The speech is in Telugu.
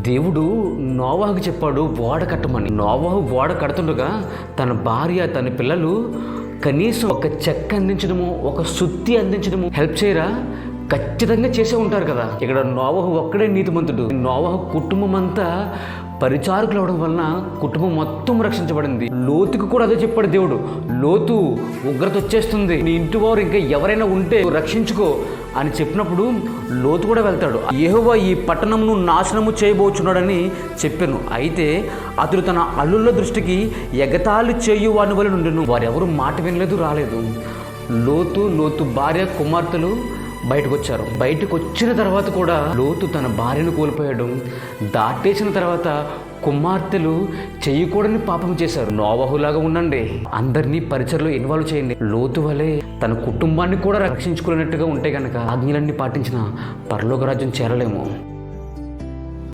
దేవుడు నోవాహుకు చెప్పాడు ఓడ కట్టమని. నోవాహు ఓడ కడుతుండగా తన భార్య తన పిల్లలు కనీసం ఒక చెక్క అందించడము ఒక సుత్తి అందించడము హెల్ప్ చేయరా? ఖచ్చితంగా చేసే ఉంటారు కదా. ఇక్కడ నోవహు ఒక్కడే నీతిమంతుడు. నోవహు కుటుంబం అంతా పరిచారకులు అవడం వలన కుటుంబం మొత్తం రక్షించబడింది. లోతుకు కూడా అదే చెప్పాడు దేవుడు. లోతు ఉగ్రత వచ్చేస్తుంది. నీ ఇంటి వారు ఇంకా ఎవరైనా ఉంటే రక్షించుకో అని చెప్పినప్పుడు లోతు కూడా వెళ్తాడు. ఏహోవా ఈ పట్టణమును నాశనము చేయబోచున్నాడని చెప్పాను. అయితే అతడు తన అల్లుళ్ళ దృష్టికి ఎగతాళి చేయు వలన వల్ల వారెవరు మాట వినలేదు రాలేదు. లోతు లోతు భార్య కుమార్తెలు బయటకు వచ్చారు బయటకు వచ్చిన తర్వాత కూడా లోతు తన భార్యను కోల్పోయాడు. దాటేసిన తర్వాత కుమార్తెలు చేయకూడని పాపం చేశారు. నోవహులాగా ఉండండి. అందరినీ పరిచయలో ఇన్వాల్వ్ చేయండి. లోతు వలె తన కుటుంబాన్ని కూడా రక్షించుకున్నట్టుగా ఉంటే కనుక ఆజ్ఞలన్నీ పాటించిన పరలోక రాజ్యం చేరలేము.